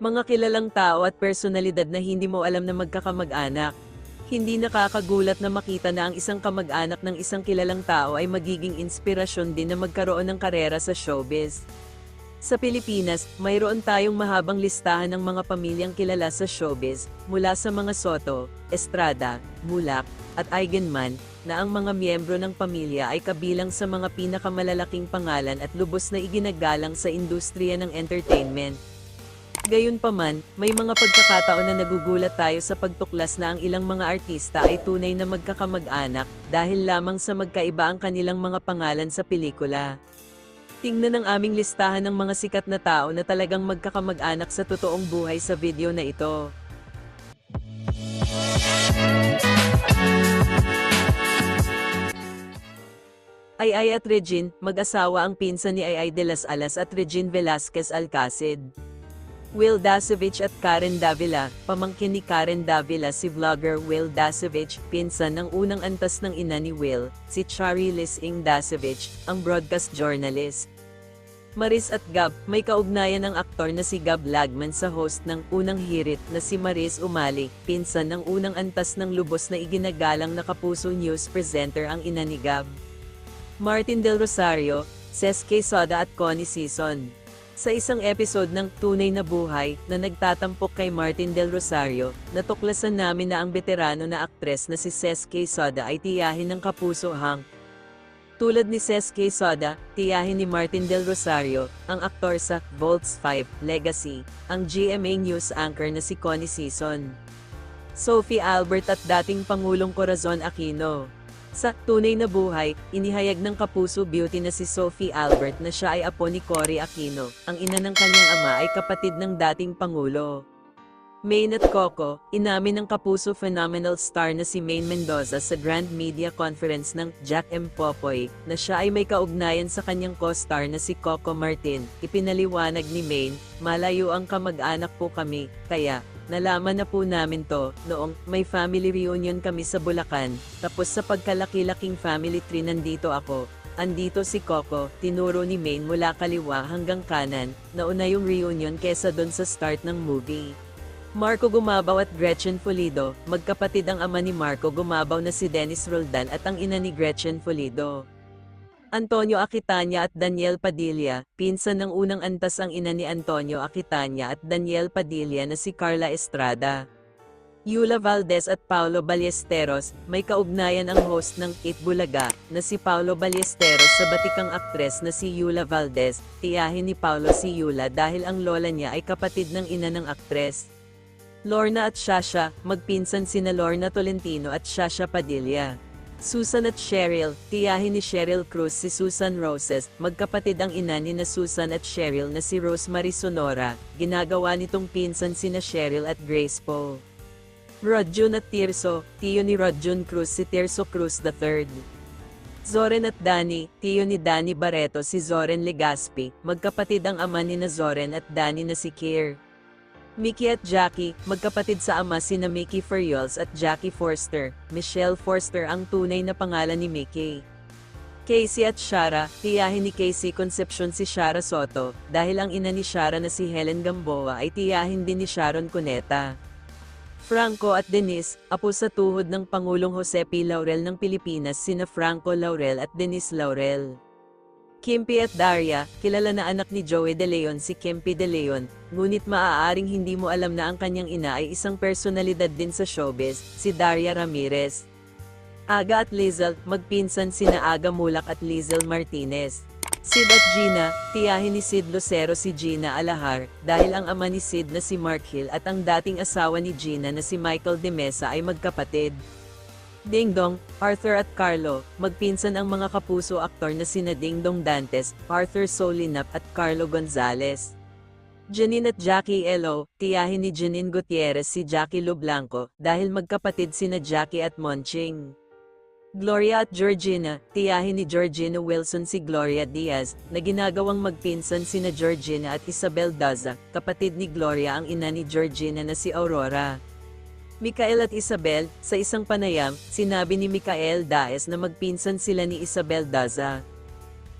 Mga kilalang tao at personalidad na hindi mo alam na magkakamag-anak. Hindi nakakagulat na makita na ang isang kamag-anak ng isang kilalang tao ay magiging inspirasyon din na magkaroon ng karera sa showbiz. Sa Pilipinas, mayroon tayong mahabang listahan ng mga pamilyang kilala sa showbiz, mula sa mga Soto, Estrada, Mulak, at Eigenman, na ang mga miyembro ng pamilya ay kabilang sa mga pinakamalalaking pangalan at lubos na iginagalang sa industriya ng entertainment. Gayunpaman, may mga pagkakataon na nagugulat tayo sa pagtuklas na ang ilang mga artista ay tunay na magkakamag-anak dahil lamang sa magkaiba ang kanilang mga pangalan sa pelikula. Tingnan ang aming listahan ng mga sikat na tao na talagang magkakamag-anak sa totoong buhay sa video na ito. Ay Ay at Regine, mag-asawa ang pinsan ni Ay Ay de las Alas at Regine Velasquez Alcacid. Will Dasovich at Karen Davila, pamangkin ni Karen Davila si vlogger Will Dasovich, pinsan ng unang antas ng ina ni Will, si Chari Lising Dasovich, ang broadcast journalist. Maris at Gab, may kaugnayan ng aktor na si Gab Lagman sa host ng Unang Hirit na si Maris Umali, pinsan ng unang antas ng lubos na iginagalang na Kapuso News presenter ang ina ni Gab. Martin Del Rosario, Ces Soda at Connie Season. Sa isang episode ng Tunay na Buhay na nagtatampok kay Martin Del Rosario, natuklasan namin na ang veterano na aktres na si Ces Soda ay tiyahin ng kapuso hang. Tulad ni Ces Soda, tiyahin ni Martin Del Rosario, ang aktor sa Volts 5 Legacy, ang GMA News anchor na si Connie Season. Sophie Albert at dating Pangulong Corazon Aquino. Sa Tunay na Buhay, inihayag ng kapuso beauty na si Sophie Albert na siya ay apo ni Cory Aquino, ang ina ng kanyang ama ay kapatid ng dating Pangulo. Maine at Coco, inamin ng kapuso phenomenal star na si Maine Mendoza sa Grand Media Conference ng Jack M. Popoy, na siya ay may kaugnayan sa kanyang co-star na si Coco Martin. Ipinaliwanag ni Maine, malayo ang kamag-anak po kami, kaya, Nalaman na po namin to, noong may family reunion kami sa Bulacan, tapos sa pagkalaki-laking family tree nandito ako, andito si Coco, tinuro ni Maine mula kaliwa hanggang kanan, nauna yung reunion kesa doon sa start ng movie. Marco Gumabaw at Gretchen Pulido, magkapatid ang ama ni Marco Gumabaw na si Dennis Roldan at ang ina ni Gretchen Pulido. Antonio Aquitania at Daniel Padilla, pinsan ng unang antas ang ina ni Antonio Aquitania at Daniel Padilla na si Carla Estrada. Yula Valdez at Paulo Ballesteros, may kaugnayan ang host ng It Bulaga, na si Paulo Ballesteros sa batikang aktres na si Yula Valdez, tiyahin ni Paulo si Yula dahil ang lola niya ay kapatid ng ina ng aktres. Lorna at Shasha, magpinsan sina Lorna Tolentino at Shasha Padilla. Susan at Cheryl, tiyahin ni Cheryl Cruz si Susan Roses, magkapatid ang ina ni na Susan at Cheryl na si Rosemary Sonora, ginagawa nitong pinsan sina Cheryl at Grace Paul. Rodjun at Tirso, tiyo ni Rodjun Cruz si Tirso Cruz III. Zoren at Dani, tiyo ni Dani Barreto si Zoren Legaspi, magkapatid ang ama ni na Zoren at Dani na si Kier. Mickey at Jackie, magkapatid sa ama sina Mickey Furiols at Jackie Forster. Michelle Forster ang tunay na pangalan ni Mickey. Casey at Shara, tiyahin ni Casey Concepcion si Shara Soto, dahil ang ina ni Shara na si Helen Gamboa ay tiyahin din ni Sharon Cuneta. Franco at Denise, apo sa tuhod ng Pangulong Jose P. Laurel ng Pilipinas sina Franco Laurel at Denise Laurel. Kimpi at Daria, kilala na anak ni Joey De Leon si Kimpi De Leon, ngunit maaaring hindi mo alam na ang kanyang ina ay isang personalidad din sa showbiz, si Daria Ramirez. Aga at Lizel, magpinsan sina Aga Mulak at Lizel Martinez. Sid at Gina, tiyahin ni Sid Lucero si Gina Alahar, dahil ang ama ni Sid na si Mark Hill at ang dating asawa ni Gina na si Michael De Mesa ay magkapatid. Ding Dong, Arthur at Carlo, magpinsan ang mga kapuso aktor na sina Ding Dong Dantes, Arthur Solinap at Carlo Gonzalez. Janine at Jackie Elo, tiyahin ni Janine Gutierrez si Jackie Lublanco, dahil magkapatid sina Jackie at Monching. Gloria at Georgina, tiyahin ni Georgina Wilson si Gloria Diaz, na ginagawang magpinsan sina Georgina at Isabel Daza, kapatid ni Gloria ang ina ni Georgina na si Aurora. Mikael at Isabel, sa isang panayam, sinabi ni Mikael Daes na magpinsan sila ni Isabel Daza.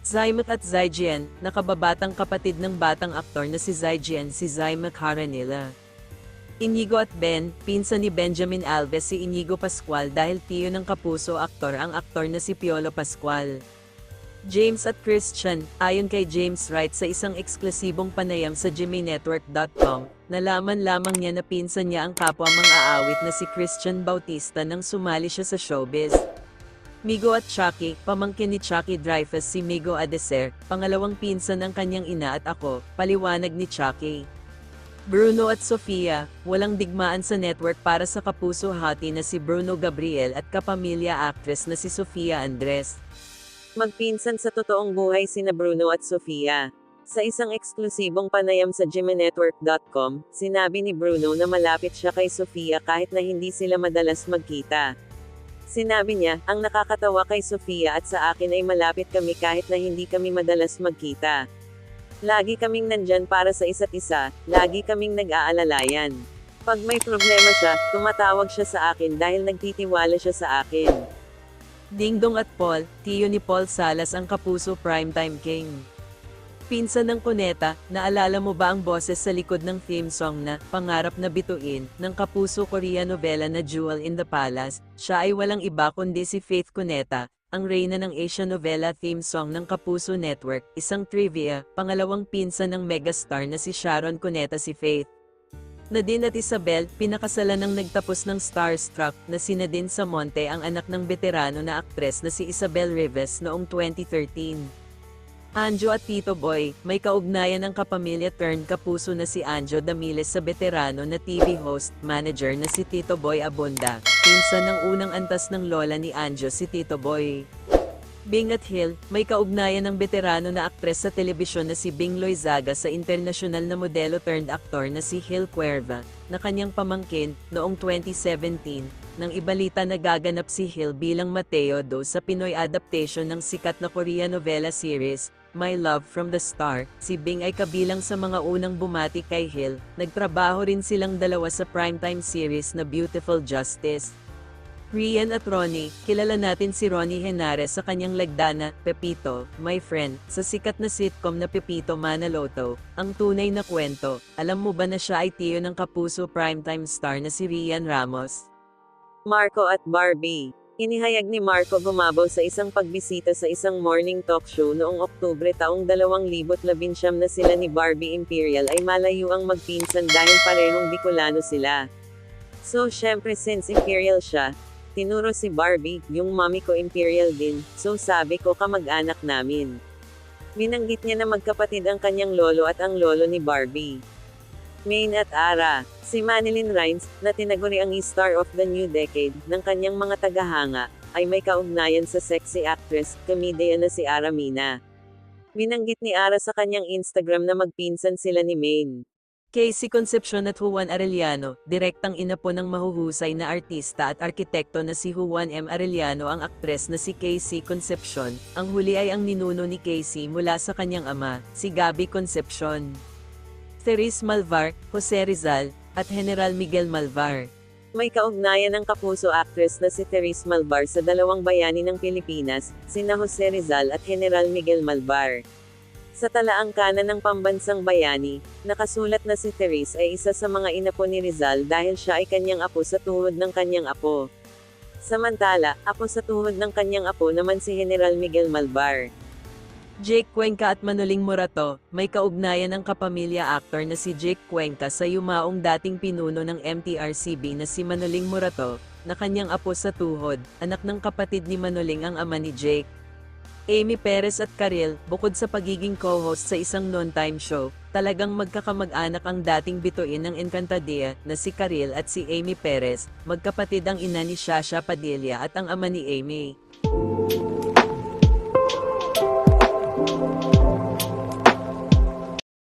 Zymek at Zyjian, nakababatang kapatid ng batang aktor na si Zyjian si Zymek Haranila. Inigo at Ben, pinsan ni Benjamin Alves si Inigo Pascual dahil tiyo ng kapuso aktor ang aktor na si Piolo Pascual. James at Christian, ayon kay James Wright sa isang eksklusibong panayam sa jimmynetwork.com, nalaman lamang niya na pinsan niya ang kapwa mang-aawit na si Christian Bautista nang sumali siya sa showbiz. Migo at Chucky, pamangkin ni Chucky Dreyfus si Migo Adeser, pangalawang pinsan ng kanyang ina at ako, paliwanag ni Chucky. Bruno at Sofia, walang digmaan sa network para sa kapuso hati na si Bruno Gabriel at kapamilya actress na si Sofia Andres. Magpinsan sa totoong buhay sina Bruno at Sofia. Sa isang eksklusibong panayam sa jimmynetwork.com, sinabi ni Bruno na malapit siya kay Sofia kahit na hindi sila madalas magkita. Sinabi niya, ang nakakatawa kay Sofia at sa akin ay malapit kami kahit na hindi kami madalas magkita. Lagi kaming nandyan para sa isa't isa, lagi kaming nag-aalalayan. Pag may problema siya, tumatawag siya sa akin dahil nagtitiwala siya sa akin. Dingdong at Paul, tiyo ni Paul Salas ang kapuso primetime king. Pinsan ng Kuneta, naalala mo ba ang boses sa likod ng theme song na Pangarap na Bituin ng kapuso Korea novela na Jewel in the Palace? Siya ay walang iba kundi si Faith Cuneta, ang reyna ng Asian novela theme song ng Kapuso Network. Isang trivia, pangalawang pinsan ng megastar na si Sharon Cuneta si Faith. Nadine at Isabel, pinakasalan ng nagtapos ng Starstruck na si Nadine Samonte ang anak ng veterano na aktres na si Isabel Rivas noong 2013. Anjo at Tito Boy, may kaugnayan ng kapamilya turned kapuso na si Anjo Damiles sa veterano na TV host, manager na si Tito Boy Abunda, pinsan ng unang antas ng lola ni Anjo si Tito Boy. Bing at Hill, may kaugnayan ng veterano na aktres sa telebisyon na si Bing Loizaga sa internasyonal na modelo turned aktor na si Hill Cuerva, na kanyang pamangkin, noong 2017, nang ibalita na gaganap si Hill bilang Mateo Do sa Pinoy adaptation ng sikat na Korea novela series, My Love from the Star, si Bing ay kabilang sa mga unang bumati kay Hill, nagtrabaho rin silang dalawa sa primetime series na Beautiful Justice. Rian at Ronnie, kilala natin si Ronnie Henares sa kanyang lagdana, Pepito, My Friend, sa sikat na sitcom na Pepito Manaloto, ang tunay na kwento. Alam mo ba na siya ay tiyo ng kapuso primetime star na si Rian Ramos? Marco at Barbie Inihayag ni Marco Gumabaw sa isang pagbisita sa isang morning talk show noong Oktubre taong 2019 na sila ni Barbie Imperial ay malayo ang magpinsan dahil parehong Bicolano sila. So syempre since Imperial siya, tinuro si Barbie, yung mami ko Imperial din, so sabi ko kamag-anak namin. Binanggit niya na magkapatid ang kanyang lolo at ang lolo ni Barbie. Main at Ara, si Manilyn Rines, na tinaguri ang star of the new decade ng kanyang mga tagahanga, ay may kaugnayan sa sexy actress, comedian na si Ara Mina. Binanggit ni Ara sa kanyang Instagram na magpinsan sila ni Main. Casey Concepcion at Juan Arellano, direktang ina po ng mahuhusay na artista at arkitekto na si Juan M. Arellano ang aktres na si Casey Concepcion. Ang huli ay ang ninuno ni Casey mula sa kanyang ama, si Gabby Concepcion. Therese Malvar, Jose Rizal, at General Miguel Malvar. May kaugnayan ng kapuso actress na si Therese Malvar sa dalawang bayani ng Pilipinas, sina Jose Rizal at General Miguel Malvar. Sa talaang kanan ng pambansang bayani, nakasulat na si Therese ay isa sa mga inapo ni Rizal dahil siya ay kanyang apo sa tuhod ng kanyang apo. Samantala, apo sa tuhod ng kanyang apo naman si General Miguel Malvar. Jake Cuenca at Manuling Morato, may kaugnayan ng kapamilya actor na si Jake Cuenca sa yumaong dating pinuno ng MTRCB na si Manuling Morato, na kanyang apo sa tuhod, anak ng kapatid ni Manuling ang ama ni Jake. Amy Perez at Karil, bukod sa pagiging co-host sa isang non-time show, talagang magkakamag-anak ang dating bituin ng Encantadilla na si Karil at si Amy Perez, magkapatid ang ina ni Shasha Padilla at ang ama ni Amy.